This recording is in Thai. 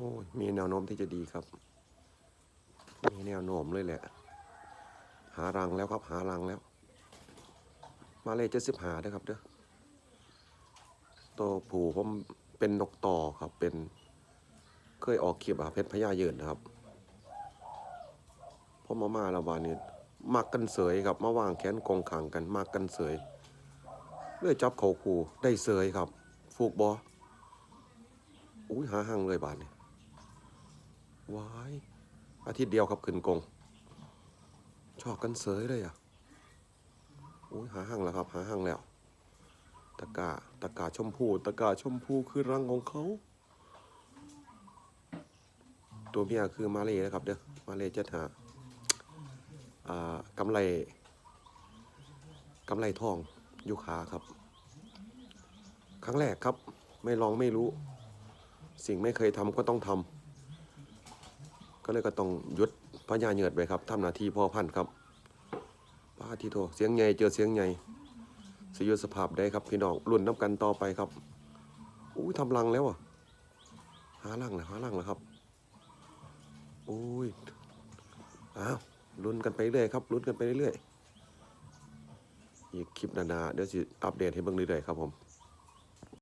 อ้ยมีแนวโน้มที่จะดีครับ มีแนวโน้มเลยแหละ หารังแล้วครับ หารังแล้ว มาเลยเจ็ดสิบหาด้วยครับเด้อตัวผูผมเป็นนกต่อครับ เป็น เคยออกคลิปอะเพชรพญาเยินนะครับผมมามาละวานนี้มักกันเสยครับมาวางแขนกองขังกันมักกันเสยเลื่อยจับเขาคูได้เสยครับ ฟูกบออุ้ยหาหังเลยบานนี้ วายอาทิตย์เดียวครับขึ้นกง ชอบกันเสยเลยอะอุ้ยหาหังแล้วครับ หาหังแล้วตะกาตะกาชมพูตะกาชมพูคือรังของเขา ตัวเมียคือมาเลยนะครับเด้อมาเลยจะหาอ่ากำไรกำไรทองอยูขาครับ ครั้งแรกครับ ไม่ลองไม่รู้ สิ่งไม่เคยทำก็ต้องทำ ก็เลยก็ต้องหยุดพญาเหยือดไปครับทำหน้าที่พ่อพันธุ์ครับป้าทีโทเสียงใหญ่เจอเสียงใหญ่สยดสภาพได้ครับพี่น้องรุ่นน้ำกันต่อไปครับอุ้ยทำรังแล้วอะหารังแล้วหารังแล้วครับโอ้ยอ้าวลุ้นกันไปเรื่อยครับลุ้นกันไปเรื่อยอีกคลิปหนาเดี๋ยวสิอัปเดตให้เบิ่งเรื่อยๆครับผม